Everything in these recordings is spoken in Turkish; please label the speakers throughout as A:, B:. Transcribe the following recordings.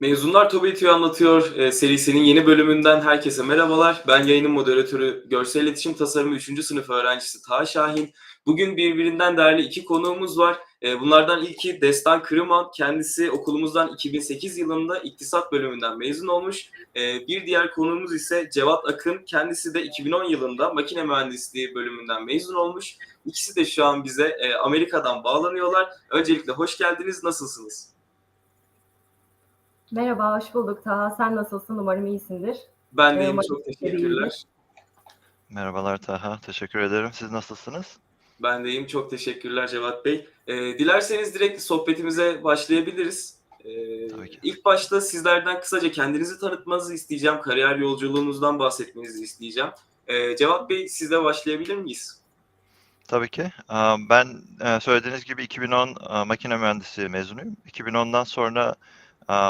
A: Mezunlar TOBİTÜ'yü anlatıyor e, serisinin yeni bölümünden herkese merhabalar. Ben yayının moderatörü, görsel iletişim tasarımı 3. sınıf öğrencisi Taha Şahin. Bugün birbirinden değerli iki konuğumuz var. E, bunlardan ilki Destan Kırıman. Kendisi okulumuzdan 2008 yılında iktisat bölümünden mezun olmuş. E, bir diğer konuğumuz ise Cevat Akın. Kendisi de 2010 yılında makine mühendisliği bölümünden mezun olmuş. İkisi de şu an bize e, Amerika'dan bağlanıyorlar. Öncelikle hoş geldiniz. Nasılsınız?
B: Merhaba, hoş bulduk Taha. Sen nasılsın? Umarım iyisindir.
A: Ben de iyiyim.
B: Umarım
A: Çok teşekkürler.
C: Merhabalar Taha, teşekkür ederim. Siz nasılsınız?
A: Ben de iyiyim. Çok teşekkürler Cevat Bey. Ee, dilerseniz direkt sohbetimize başlayabiliriz. Ee,
C: Tabii ki.
A: ilk başta sizlerden kısaca kendinizi tanıtmanızı isteyeceğim. Kariyer yolculuğunuzdan bahsetmenizi isteyeceğim. Ee, Cevat Bey sizle başlayabilir miyiz?
C: Tabii ki. Aa, Ben e, söylediğiniz gibi 2010 a, makine mühendisi mezunuyum. 2010'dan sonra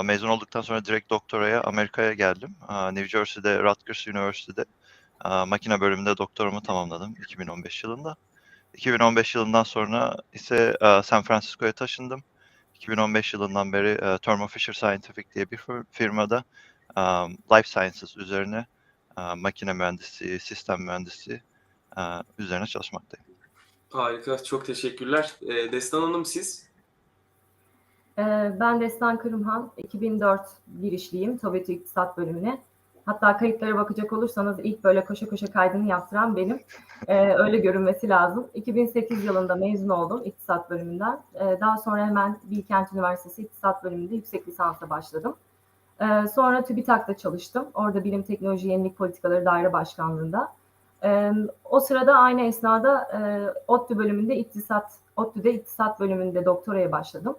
C: mezun olduktan sonra direkt doktoraya Amerika'ya geldim. Aa, New Jersey'de Rutgers University'de a, makine bölümünde doktoramı tamamladım 2015 yılında. 2015 yılından sonra ise a, San Francisco'ya taşındım. 2015 yılından beri e, Thermo Fisher Scientific diye bir fir- firmada Life Sciences üzerine makine mühendisliği, sistem mühendisliği üzerine çalışmaktayım.
A: Harika. Çok teşekkürler. Ee, Destan Hanım siz?
B: Ee, Ben Destan Kırımhan, 2004 girişliyim TOBİTÜ İktisat bölümüne. Hatta kayıtlara bakacak olursanız ilk böyle koşa koşa kaydını yaptıran benim. Ee, öyle görünmesi lazım. 2008 yılında mezun oldum İktisat bölümünden. Ee, daha sonra hemen Bilkent Üniversitesi İktisat bölümünde yüksek lisansa başladım. Sonra TÜBİTAK'ta çalıştım. Orada Bilim Teknoloji Yenilik Politikaları Daire Başkanlığı'nda. O sırada aynı esnada e, ODTÜ bölümünde iktisat, ODTÜ'de iktisat bölümünde doktoraya başladım.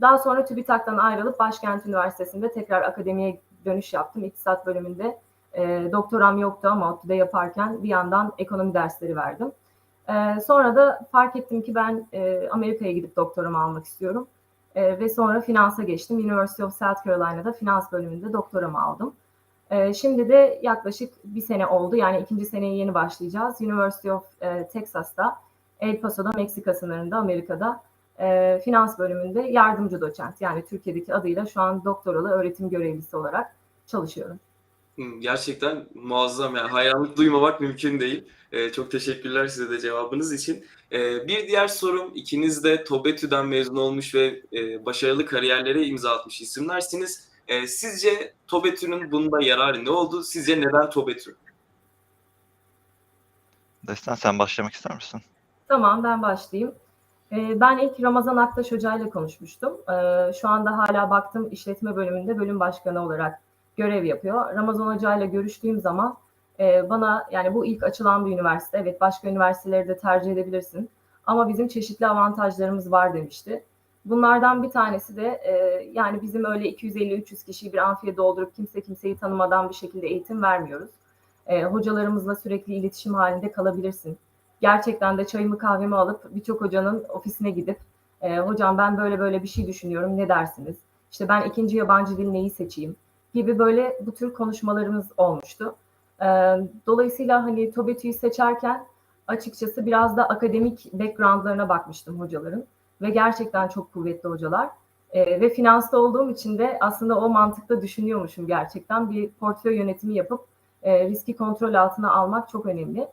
B: Daha sonra TÜBİTAK'tan ayrılıp Başkent Üniversitesi'nde tekrar akademiye dönüş yaptım. İktisat bölümünde doktoram yoktu ama ODTÜ'de yaparken bir yandan ekonomi dersleri verdim. Sonra da fark ettim ki ben Amerika'ya gidip doktoramı almak istiyorum. Ve sonra finansa geçtim. University of South Carolina'da finans bölümünde doktoramı aldım. Şimdi de yaklaşık bir sene oldu. Yani ikinci seneye yeni başlayacağız. University of Texas'ta, El Paso'da, Meksika sınırında, Amerika'da e, finans bölümünde yardımcı doçent. Yani Türkiye'deki adıyla şu an doktoralı öğretim görevlisi olarak çalışıyorum.
A: Hı, Gerçekten muazzam. Yani hayranlık duymamak mümkün değil. Ee, çok teşekkürler size de cevabınız için. Ee, bir diğer sorum ikiniz de TOBETÜ'den mezun olmuş ve e, başarılı kariyerlere imza atmış isimlersiniz. Ee, sizce TOBETÜ'nün bunda yararı ne oldu? Sizce neden TOBETÜ?
C: Destan sen başlamak ister misin?
B: Tamam ben başlayayım. Ee, Ben ilk Ramazan Aktaş Hoca ile konuşmuştum. Ee, Şu anda hala baktım işletme bölümünde bölüm başkanı olarak görev yapıyor. Ramazan Hoca ile görüştüğüm zaman e, bana yani bu ilk açılan bir üniversite. Evet başka üniversiteleri de tercih edebilirsin. Ama bizim çeşitli avantajlarımız var demişti. Bunlardan bir tanesi de e, yani bizim öyle 250-300 kişiyi bir amfiye doldurup kimse kimseyi tanımadan bir şekilde eğitim vermiyoruz. E, hocalarımızla sürekli iletişim halinde kalabilirsin gerçekten de çayımı kahvemi alıp birçok hocanın ofisine gidip e, hocam ben böyle böyle bir şey düşünüyorum ne dersiniz? İşte ben ikinci yabancı dil neyi seçeyim? gibi böyle bu tür konuşmalarımız olmuştu. E, dolayısıyla hani TOBİTÜ'yü seçerken açıkçası biraz da akademik backgroundlarına bakmıştım hocaların ve gerçekten çok kuvvetli hocalar. E, ve finansta olduğum için de aslında o mantıkta düşünüyormuşum gerçekten. Bir portföy yönetimi yapıp e, riski kontrol altına almak çok önemli.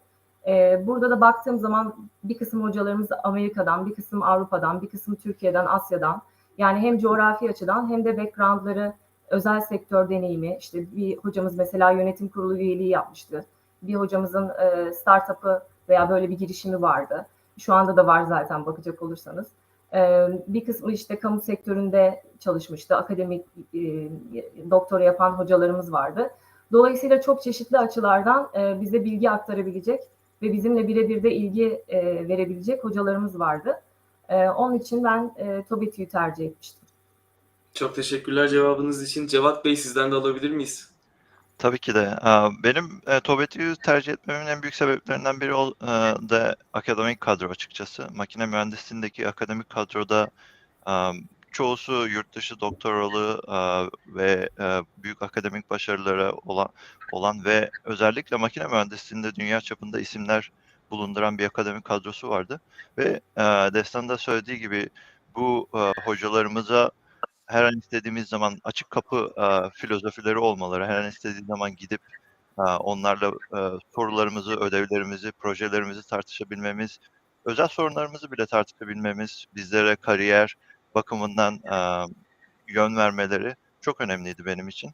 B: Ee, Burada da baktığım zaman bir kısım hocalarımız Amerika'dan, bir kısım Avrupa'dan, bir kısım Türkiye'den, Asya'dan. Yani hem coğrafi açıdan hem de backgroundları, özel sektör deneyimi. İşte bir hocamız mesela yönetim kurulu üyeliği yapmıştı. Bir hocamızın e, startup'ı veya böyle bir girişimi vardı. Şu anda da var zaten bakacak olursanız. Ee, Bir kısmı işte kamu sektöründe çalışmıştı. Akademik e, doktora yapan hocalarımız vardı. Dolayısıyla çok çeşitli açılardan e, bize bilgi aktarabilecek ve bizimle birebir de ilgi e, verebilecek hocalarımız vardı. E, onun için ben e, TOBİTÜ'yü tercih etmiştim.
A: Çok teşekkürler cevabınız için. Cevat Bey sizden de alabilir miyiz?
C: Tabii ki de. Benim e, TOBİTÜ'yü tercih etmemin en büyük sebeplerinden biri ol- e, de akademik kadro açıkçası. Makine mühendisliğindeki akademik kadroda çoğusu yurt dışı doktoralı a, ve e, büyük akademik başarıları olan olan ve özellikle makine mühendisliğinde dünya çapında isimler bulunduran bir akademik kadrosu vardı. Ve e, Destan da söylediği gibi bu e, hocalarımıza her an istediğimiz zaman açık kapı e, filozofileri olmaları, her an istediği zaman gidip e, onlarla e, sorularımızı, ödevlerimizi, projelerimizi tartışabilmemiz, özel sorunlarımızı bile tartışabilmemiz, bizlere kariyer bakımından e, yön vermeleri çok önemliydi benim için.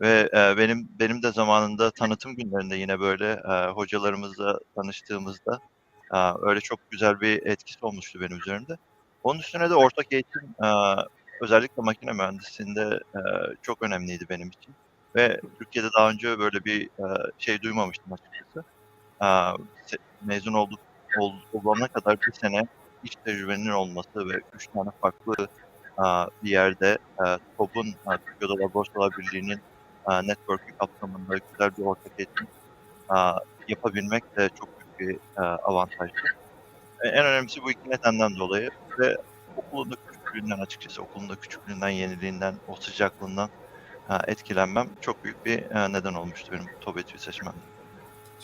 C: Ve e, benim benim de zamanında tanıtım günlerinde yine böyle e, hocalarımızla tanıştığımızda e, öyle çok güzel bir etkisi olmuştu benim üzerimde. Onun üstüne de ortak eğitim e, özellikle makine mühendisliğinde e, çok önemliydi benim için. Ve Türkiye'de daha önce böyle bir e, şey duymamıştım açıkçası. E, mezun olduk ol, olana kadar bir sene iş tecrübenin olması ve üç tane farklı e, bir yerde e, TOB'un, e, Türkiye Odalar Borsalar Birliği'nin e, networking kapsamında güzel bir ortak eğitim yapabilmek de çok büyük bir e, avantajdı. En önemlisi bu iki nedenden dolayı ve okulun da küçüklüğünden açıkçası okulun da küçüklüğünden, yeniliğinden, o sıcaklığından etkilenmem çok büyük bir neden olmuştu benim TOBETÜ'yü seçmem.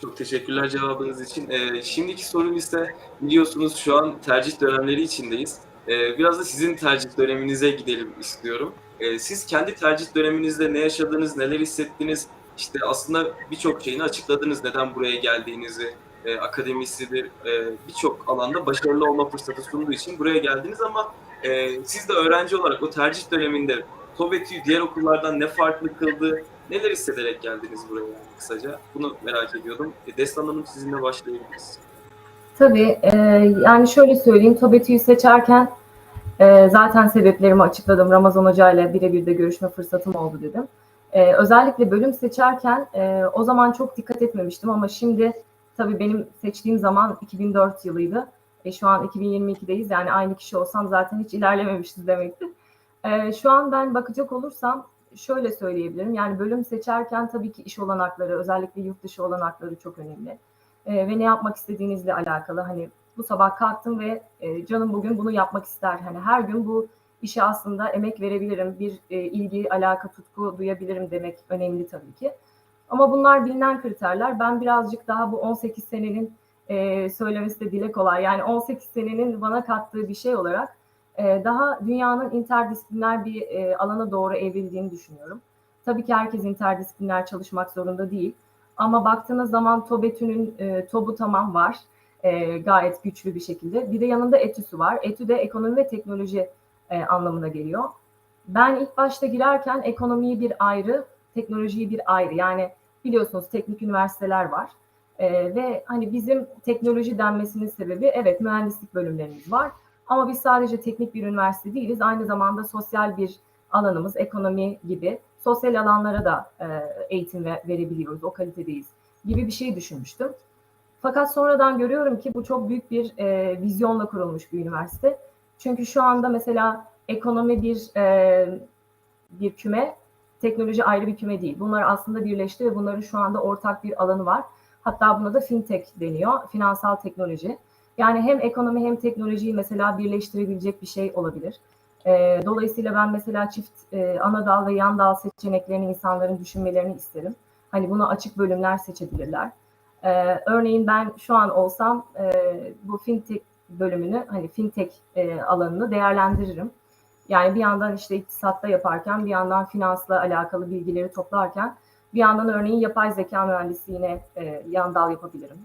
A: Çok teşekkürler cevabınız için. Ee, şimdiki sorum ise biliyorsunuz şu an tercih dönemleri içindeyiz. Ee, biraz da sizin tercih döneminize gidelim istiyorum. Ee, siz kendi tercih döneminizde ne yaşadınız, neler hissettiniz? İşte aslında birçok şeyini açıkladınız neden buraya geldiğinizi, e, akademisidir, e, birçok alanda başarılı olma fırsatı sunduğu için buraya geldiniz ama e, siz de öğrenci olarak o tercih döneminde TOBETÜ'yü diğer okullardan ne farklı kıldı, Neler hissederek geldiniz buraya kısaca? Bunu merak ediyordum. E, Destan Hanım sizinle başlayabiliriz.
B: Tabii e, yani şöyle söyleyeyim TOBETÜ'yü seçerken e, zaten sebeplerimi açıkladım. Ramazan Hoca ile birebir de görüşme fırsatım oldu dedim. E, özellikle bölüm seçerken e, o zaman çok dikkat etmemiştim ama şimdi tabii benim seçtiğim zaman 2004 yılıydı. E, şu an 2022'deyiz yani aynı kişi olsam zaten hiç ilerlememişiz demektir. E, şu an ben bakacak olursam şöyle söyleyebilirim. Yani bölüm seçerken tabii ki iş olanakları, özellikle yurt dışı olanakları çok önemli. Ee, ve ne yapmak istediğinizle alakalı. Hani bu sabah kalktım ve e, canım bugün bunu yapmak ister. Hani her gün bu işe aslında emek verebilirim, bir e, ilgi, alaka, tutku duyabilirim demek önemli tabii ki. Ama bunlar bilinen kriterler. Ben birazcık daha bu 18 senenin e, söylemesi de dile kolay. Yani 18 senenin bana kattığı bir şey olarak e, daha dünyanın interdisipliner bir e, alana doğru evrildiğini düşünüyorum. Tabii ki herkes interdisipliner çalışmak zorunda değil. Ama baktığınız zaman TOBETÜ'nün e, TOB'u tamam var. E, gayet güçlü bir şekilde. Bir de yanında ETÜ'sü var. ETÜ de ekonomi ve teknoloji e, anlamına geliyor. Ben ilk başta girerken ekonomiyi bir ayrı, teknolojiyi bir ayrı. Yani biliyorsunuz teknik üniversiteler var. E, ve hani bizim teknoloji denmesinin sebebi evet mühendislik bölümlerimiz var. Ama biz sadece teknik bir üniversite değiliz. Aynı zamanda sosyal bir alanımız, ekonomi gibi sosyal alanlara da e, eğitim ve, verebiliyoruz, o kalitedeyiz gibi bir şey düşünmüştüm. Fakat sonradan görüyorum ki bu çok büyük bir e, vizyonla kurulmuş bir üniversite. Çünkü şu anda mesela ekonomi bir e, bir küme, teknoloji ayrı bir küme değil. Bunlar aslında birleşti ve bunların şu anda ortak bir alanı var. Hatta buna da fintech deniyor, finansal teknoloji. Yani hem ekonomi hem teknolojiyi mesela birleştirebilecek bir şey olabilir. E, dolayısıyla ben mesela çift e, ana dal ve yan dal seçeneklerini insanların düşünmelerini isterim. Hani buna açık bölümler seçebilirler. E, örneğin ben şu an olsam e, bu fintech bölümünü hani fintech e, alanını değerlendiririm. Yani bir yandan işte iktisatta yaparken bir yandan finansla alakalı bilgileri toplarken bir yandan örneğin yapay zeka mühendisliğine yan dal yapabilirim.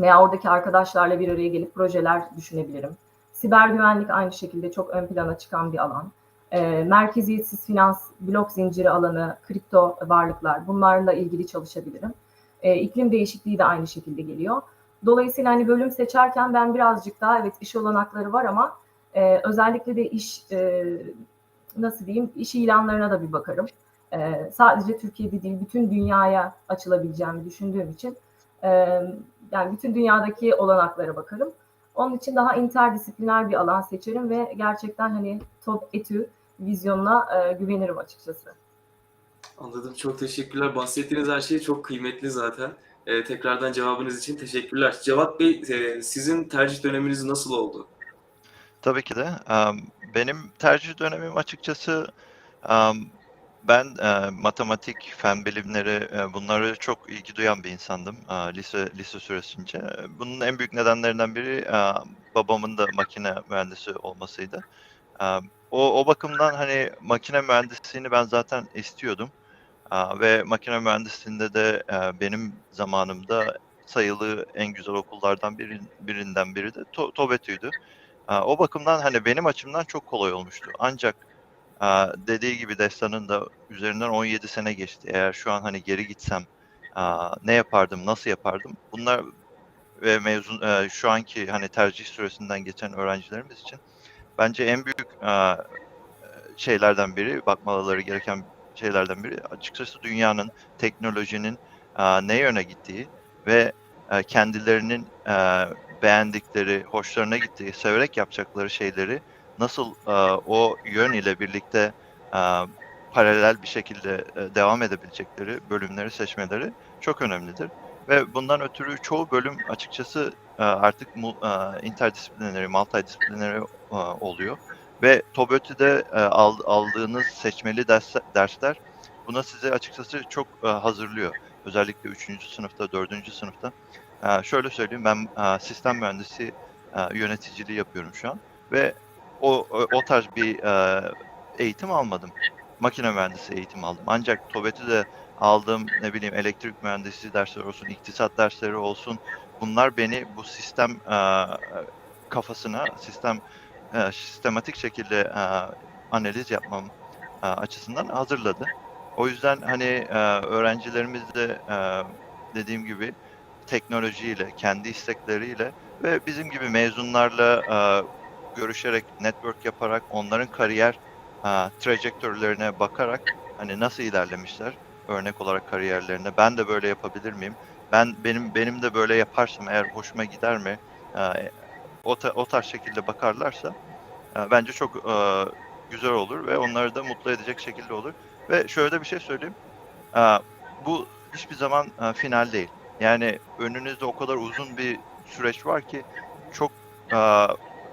B: Veya oradaki arkadaşlarla bir araya gelip projeler düşünebilirim. Siber güvenlik aynı şekilde çok ön plana çıkan bir alan. E, merkeziyetsiz finans, blok zinciri alanı, kripto varlıklar bunlarla ilgili çalışabilirim. E, iklim değişikliği de aynı şekilde geliyor. Dolayısıyla hani bölüm seçerken ben birazcık daha evet iş olanakları var ama e, özellikle de iş e, nasıl diyeyim iş ilanlarına da bir bakarım. E, sadece Türkiye'de değil bütün dünyaya açılabileceğimi düşündüğüm için e, yani bütün dünyadaki olanaklara bakarım. Onun için daha interdisipliner bir alan seçerim ve gerçekten hani top etü vizyonuna e, güvenirim açıkçası.
A: Anladım. Çok teşekkürler. Bahsettiğiniz her şey çok kıymetli zaten. E, tekrardan cevabınız için teşekkürler. Cevat Bey, e, sizin tercih döneminiz nasıl oldu?
C: Tabii ki de. Em, Benim tercih dönemim açıkçası em, ben e, matematik, fen bilimleri e, bunları çok ilgi duyan bir insandım e, lise lise süresince. Bunun en büyük nedenlerinden biri e, babamın da makine mühendisi olmasıydı. Ee, o, o bakımdan hani makine mühendisliğini ben zaten istiyordum. Aa, ve makine mühendisliğinde de e, benim zamanımda sayılı en güzel okullardan birin, birinden biri de To- TOBETÜ'ydü. Aa, o bakımdan hani benim açımdan çok kolay olmuştu. Ancak dediği gibi Destan'ın da üzerinden 17 sene geçti. Eğer şu an hani geri gitsem ne yapardım, nasıl yapardım? Bunlar ve mezun e, şu anki hani tercih süresinden geçen öğrencilerimiz için bence en büyük şeylerden biri, bakmaları gereken şeylerden biri açıkçası dünyanın, teknolojinin ne yöne gittiği ve e, kendilerinin e, beğendikleri, hoşlarına gittiği, severek yapacakları şeyleri nasıl e, o yön ile birlikte e, paralel bir şekilde e, devam edebilecekleri bölümleri seçmeleri çok önemlidir. Ve bundan ötürü çoğu bölüm açıkçası e, artık mu, e, interdisiplineri, multidisiplineri e, oluyor. Ve TOBÖTÜ'de e, al, aldığınız seçmeli ders, dersler buna sizi açıkçası çok e, hazırlıyor. Özellikle 3. sınıfta, 4. sınıfta. E, şöyle söyleyeyim ben e, sistem mühendisi e, yöneticiliği yapıyorum şu an. Ve o, o, tarz bir e, eğitim almadım. Makine mühendisi eğitim aldım. Ancak TOBETÜ'de aldığım ne bileyim elektrik mühendisi dersleri olsun, iktisat dersleri olsun bunlar beni bu sistem e, kafasına, sistem e, sistematik şekilde e, analiz yapmam e, açısından hazırladı. O yüzden hani e, öğrencilerimiz de e, dediğim gibi teknolojiyle, kendi istekleriyle ve bizim gibi mezunlarla e, görüşerek, network yaparak, onların kariyer e, trajectory'lerine bakarak hani nasıl ilerlemişler örnek olarak kariyerlerinde ben de böyle yapabilir miyim? Ben benim benim de böyle yaparsam eğer hoşuma gider mi? E, o, ta, o tarz şekilde bakarlarsa e, bence çok e, güzel olur ve onları da mutlu edecek şekilde olur. Ve şöyle bir şey söyleyeyim. E, bu hiçbir zaman e, final değil. Yani önünüzde o kadar uzun bir süreç var ki çok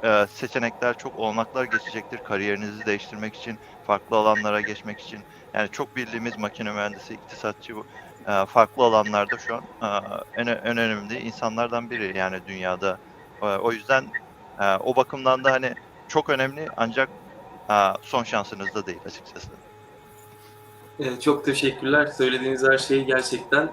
C: e, seçenekler, çok olanaklar geçecektir kariyerinizi değiştirmek için, farklı alanlara geçmek için. Yani çok bildiğimiz makine mühendisi, iktisatçı e, farklı alanlarda şu an e, en, en önemli insanlardan biri yani dünyada. E, o yüzden e, o bakımdan da hani çok önemli ancak e, son şansınızda değil açıkçası.
A: Ee, Çok teşekkürler. Söylediğiniz her şey gerçekten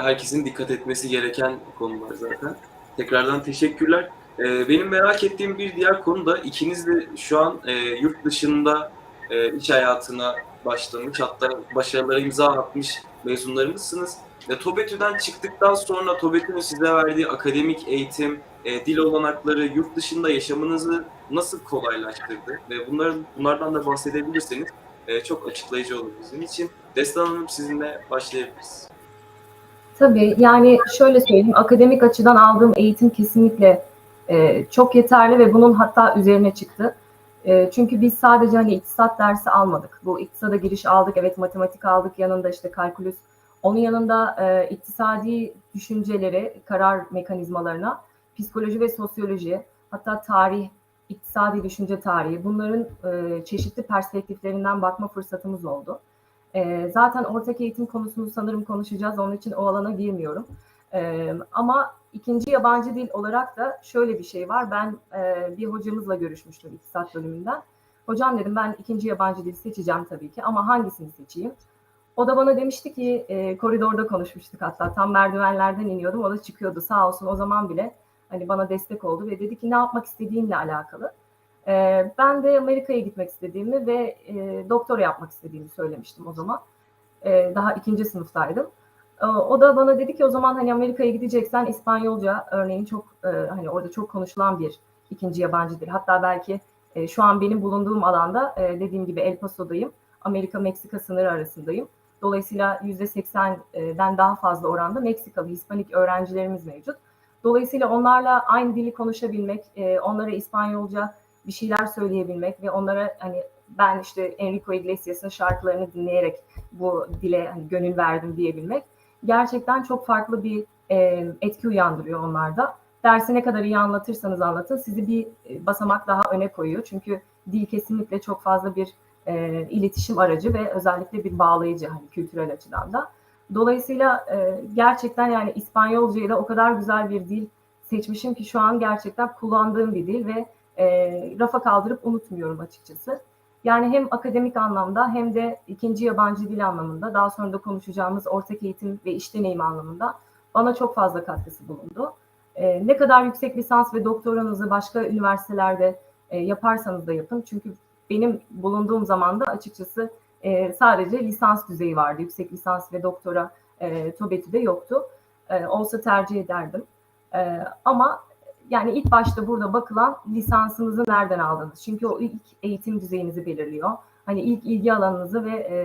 A: herkesin dikkat etmesi gereken konular zaten. Tekrardan teşekkürler. E, Benim merak ettiğim bir diğer konu da ikiniz de şu an e, yurt dışında e, iş hayatına başlamış hatta başarılara imza atmış mezunlarımızsınız. Ve TOBETÜ'den çıktıktan sonra TOBETÜ'nün size verdiği akademik eğitim, e, dil olanakları yurt dışında yaşamınızı nasıl kolaylaştırdı? Ve bunların bunlardan da bahsedebilirseniz e, çok açıklayıcı olur bizim için. Destan Hanım sizinle başlayabiliriz.
B: Tabii yani şöyle söyleyeyim akademik açıdan aldığım eğitim kesinlikle e, çok yeterli ve bunun hatta üzerine çıktı. E, çünkü biz sadece hani iktisat dersi almadık. Bu iktisada giriş aldık, evet matematik aldık, yanında işte kalkülüs. Onun yanında e, iktisadi düşünceleri, karar mekanizmalarına, psikoloji ve sosyoloji, hatta tarih, iktisadi düşünce tarihi bunların e, çeşitli perspektiflerinden bakma fırsatımız oldu. E, zaten ortak eğitim konusunu sanırım konuşacağız. Onun için o alana girmiyorum. E, ama ikinci yabancı dil olarak da şöyle bir şey var. Ben e, bir hocamızla görüşmüştüm iktisat bölümünden. Hocam dedim ben ikinci yabancı dil seçeceğim tabii ki ama hangisini seçeyim? O da bana demişti ki e, koridorda konuşmuştuk hatta tam merdivenlerden iniyordum o da çıkıyordu sağ olsun o zaman bile hani bana destek oldu ve dedi ki ne yapmak istediğinle alakalı. E, ben de Amerika'ya gitmek istediğimi ve e, doktora yapmak istediğimi söylemiştim o zaman. E, daha ikinci sınıftaydım. E, o da bana dedi ki o zaman hani Amerika'ya gideceksen İspanyolca örneğin çok e, hani orada çok konuşulan bir ikinci yabancı dil. Hatta belki e, şu an benim bulunduğum alanda e, dediğim gibi El Paso'dayım. Amerika-Meksika sınırı arasındayım. Dolayısıyla %80'den daha fazla oranda Meksikalı, Hispanik öğrencilerimiz mevcut. Dolayısıyla onlarla aynı dili konuşabilmek, onlara İspanyolca bir şeyler söyleyebilmek ve onlara hani ben işte Enrico Iglesias'ın şarkılarını dinleyerek bu dile hani gönül verdim diyebilmek gerçekten çok farklı bir e, etki uyandırıyor onlarda. Dersi ne kadar iyi anlatırsanız anlatın sizi bir basamak daha öne koyuyor. Çünkü dil kesinlikle çok fazla bir e, iletişim aracı ve özellikle bir bağlayıcı hani kültürel açıdan da. Dolayısıyla e, gerçekten yani İspanyolcayı da o kadar güzel bir dil seçmişim ki şu an gerçekten kullandığım bir dil ve e, rafa kaldırıp unutmuyorum açıkçası. Yani hem akademik anlamda hem de ikinci yabancı dil anlamında daha sonra da konuşacağımız ortak eğitim ve iş deneyimi anlamında bana çok fazla katkısı bulundu. E, ne kadar yüksek lisans ve doktoranızı başka üniversitelerde e, yaparsanız da yapın. Çünkü benim bulunduğum zamanda açıkçası e, sadece lisans düzeyi vardı. Yüksek lisans ve doktora e, TOBETÜ'de yoktu. E, olsa tercih ederdim. E, ama yani ilk başta burada bakılan lisansınızı nereden aldınız? Çünkü o ilk eğitim düzeyinizi belirliyor. Hani ilk ilgi alanınızı ve e,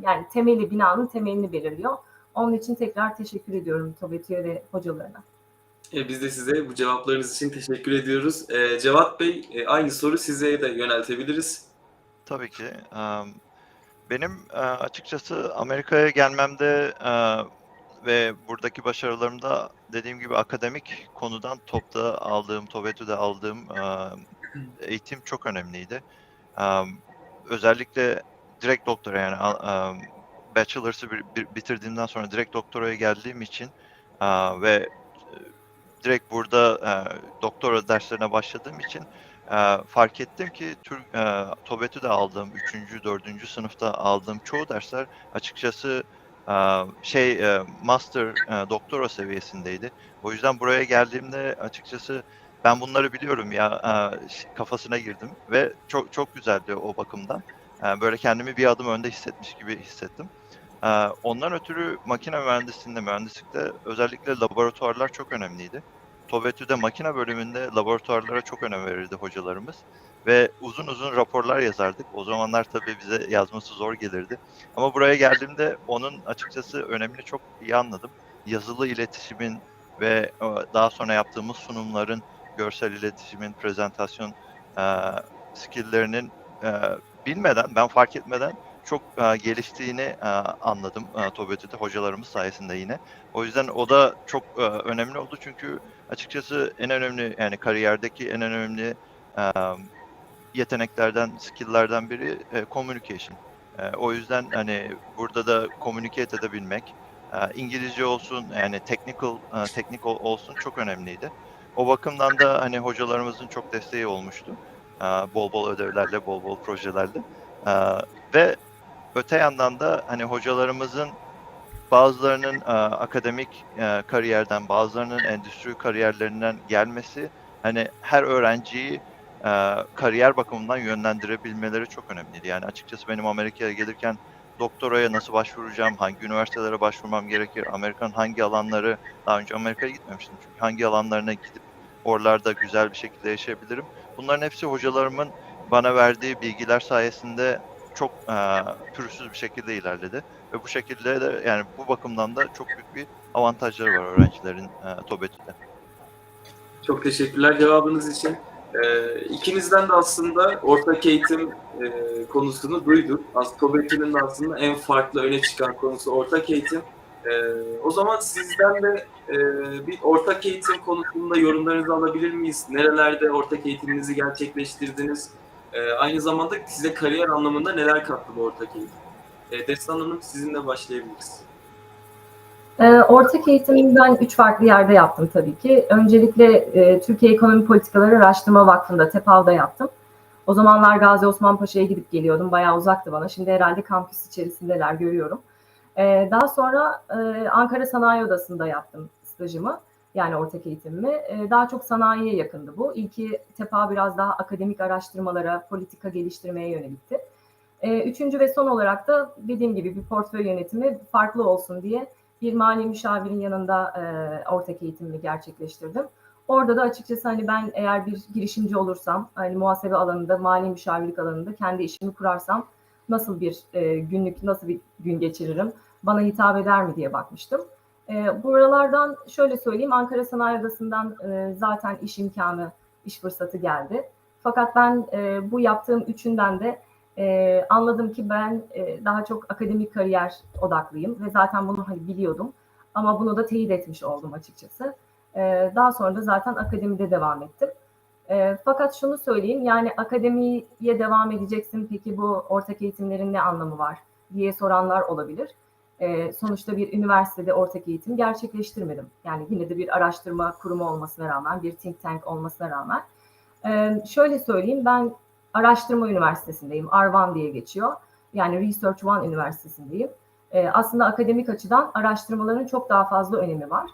B: yani temeli binanın temelini belirliyor. Onun için tekrar teşekkür ediyorum TOBETÜ'ye ve hocalarına.
A: E, biz de size bu cevaplarınız için teşekkür ediyoruz. E, Cevat Bey e, aynı soru size de yöneltebiliriz.
C: Tabii ki. Em, Benim e, açıkçası Amerika'ya gelmemde e, ve buradaki başarılarımda dediğim gibi akademik konudan TOP'ta aldığım, TOBETÜ'de aldığım eğitim çok önemliydi. Em, Özellikle direkt doktora yani bachelor'sı bitirdiğimden sonra direkt doktoraya geldiğim için ve direkt burada doktora derslerine başladığım için fark ettim ki Türk e, TOBETÜ'de aldığım 3. 4. sınıfta aldığım çoğu dersler açıkçası şey e, master e, doktora seviyesindeydi. O yüzden buraya geldiğimde açıkçası ben bunları biliyorum ya e, kafasına girdim ve çok çok güzeldi o bakımdan. Böyle kendimi bir adım önde hissetmiş gibi hissettim. Ondan ötürü makine mühendisliğinde, mühendislikte özellikle laboratuvarlar çok önemliydi. TOBETÜ'de makine bölümünde laboratuvarlara çok önem verirdi hocalarımız. Ve uzun uzun raporlar yazardık. O zamanlar tabii bize yazması zor gelirdi. Ama buraya geldiğimde onun açıkçası önemini çok iyi anladım. Yazılı iletişimin ve e, daha sonra yaptığımız sunumların, görsel iletişimin, prezentasyon e, skilllerinin e, bilmeden, ben fark etmeden çok e, geliştiğini e, anladım e, TOBETÜ'de hocalarımız sayesinde yine. O yüzden o da çok e, önemli oldu çünkü açıkçası en önemli yani kariyerdeki en önemli e, yeteneklerden, skill'lerden biri e, communication. E, o yüzden hani burada da communicate edebilmek, e, İngilizce olsun yani technical e, teknik ol- olsun çok önemliydi. O bakımdan da hani hocalarımızın çok desteği olmuştu. E, bol bol ödevlerle, bol bol projelerle. E, ve öte yandan da hani hocalarımızın bazılarının e, akademik e, kariyerden, bazılarının endüstri kariyerlerinden gelmesi hani her öğrenciyi e, kariyer bakımından yönlendirebilmeleri çok önemliydi. Yani açıkçası benim Amerika'ya gelirken doktoraya nasıl başvuracağım, hangi üniversitelere başvurmam gerekir, Amerika'nın hangi alanları, daha önce Amerika'ya gitmemiştim çünkü hangi alanlarına gidip oralarda güzel bir şekilde yaşayabilirim. Bunların hepsi hocalarımın bana verdiği bilgiler sayesinde çok e, pürüzsüz bir şekilde ilerledi. Ve bu şekilde de yani bu bakımdan da çok büyük bir avantajları var öğrencilerin e, TOBETÜ'de.
A: Çok teşekkürler cevabınız için. Ee, ikinizden de aslında ortak eğitim e, konusunu duyduk. TOBETÜ'nün de aslında en farklı öne çıkan konusu ortak eğitim. Ee, o zaman sizden de e, bir ortak eğitim konusunda yorumlarınızı alabilir miyiz? Nerelerde ortak eğitiminizi gerçekleştirdiniz? Ee, aynı zamanda size kariyer anlamında neler kattı bu ortak eğitim? Ee, Destan Hanım sizinle başlayabiliriz.
B: Ee, Ortak eğitimimi ben üç farklı yerde yaptım tabii ki. Öncelikle e, Türkiye Ekonomi Politikaları Araştırma Vakfı'nda, TEPAV'da yaptım. O zamanlar Gazi Osman Paşa'ya gidip geliyordum. Bayağı uzaktı bana. Şimdi herhalde kampüs içerisindeler görüyorum. Ee, daha sonra e, Ankara Sanayi Odası'nda yaptım stajımı. Yani ortak eğitimimi. Ee, daha çok sanayiye yakındı bu. İlki TEPA biraz daha akademik araştırmalara, politika geliştirmeye yönelikti. Üçüncü ve son olarak da dediğim gibi bir portföy yönetimi farklı olsun diye bir mali müşavirin yanında e, ortak eğitimimi gerçekleştirdim. Orada da açıkçası hani ben eğer bir girişimci olursam, hani muhasebe alanında, mali müşavirlik alanında kendi işimi kurarsam nasıl bir e, günlük, nasıl bir gün geçiririm, bana hitap eder mi diye bakmıştım. E, buralardan şöyle söyleyeyim, Ankara Sanayi Odası'ndan e, zaten iş imkanı, iş fırsatı geldi. Fakat ben e, bu yaptığım üçünden de e, anladım ki ben e, daha çok akademik kariyer odaklıyım ve zaten bunu hani biliyordum. Ama bunu da teyit etmiş oldum açıkçası. E, daha sonra da zaten akademide devam ettim. E, fakat şunu söyleyeyim yani akademiye devam edeceksin peki bu ortak eğitimlerin ne anlamı var diye soranlar olabilir. E, sonuçta bir üniversitede ortak eğitim gerçekleştirmedim. Yani yine de bir araştırma kurumu olmasına rağmen, bir think tank olmasına rağmen Ee, şöyle söyleyeyim, ben araştırma üniversitesindeyim. Arvan diye geçiyor. Yani Research One Üniversitesi'ndeyim. Ee, aslında akademik açıdan araştırmaların çok daha fazla önemi var.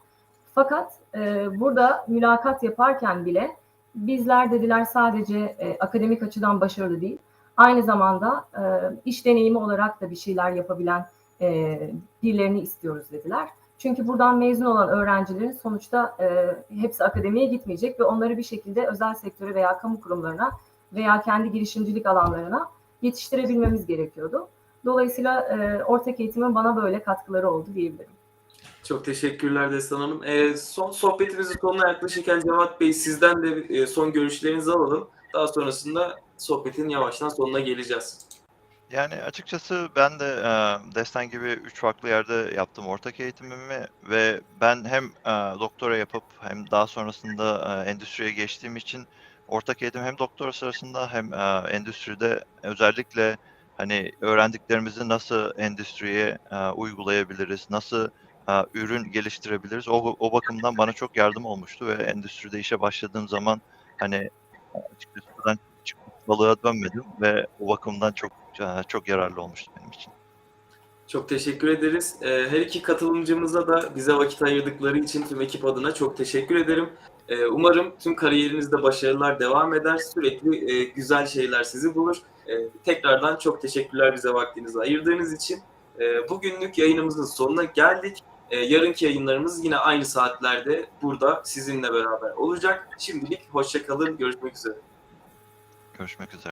B: Fakat e, burada mülakat yaparken bile bizler dediler sadece e, akademik açıdan başarılı değil, aynı zamanda e, iş deneyimi olarak da bir şeyler yapabilen e, birilerini istiyoruz dediler. Çünkü buradan mezun olan öğrencilerin sonuçta e, hepsi akademiye gitmeyecek ve onları bir şekilde özel sektöre veya kamu kurumlarına veya kendi girişimcilik alanlarına yetiştirebilmemiz gerekiyordu. Dolayısıyla e, ortak eğitimin bana böyle katkıları oldu diyebilirim.
A: Çok teşekkürler Destan Hanım. Ee, son sohbetimizin sonuna yaklaşırken Cevat Bey sizden de e, son görüşlerinizi alalım. Daha sonrasında sohbetin yavaştan sonuna geleceğiz.
C: Yani açıkçası ben de e, Destan gibi üç farklı yerde yaptım ortak eğitimimi ve ben hem e, doktora yapıp hem daha sonrasında e, endüstriye geçtiğim için ortak eğitim hem doktora sırasında hem e, endüstride özellikle hani öğrendiklerimizi nasıl endüstriye e, uygulayabiliriz, nasıl e, ürün geliştirebiliriz o, o bakımdan bana çok yardım olmuştu ve endüstride işe başladığım zaman hani e, açıkçası buradan balığa dönmedim ve o bakımdan çok e, çok yararlı olmuştu benim için.
A: Çok teşekkür ederiz. Ee, her iki katılımcımıza da bize vakit ayırdıkları için tüm ekip adına çok teşekkür ederim. Ee, umarım tüm kariyerinizde başarılar devam eder. Sürekli e, güzel şeyler sizi bulur. Ee, tekrardan çok teşekkürler bize vaktinizi ayırdığınız için. Ee, bugünlük yayınımızın sonuna geldik. Ee, yarınki yayınlarımız yine aynı saatlerde burada sizinle beraber olacak. Şimdilik hoşça kalın. Görüşmek üzere.
C: Görüşmek üzere.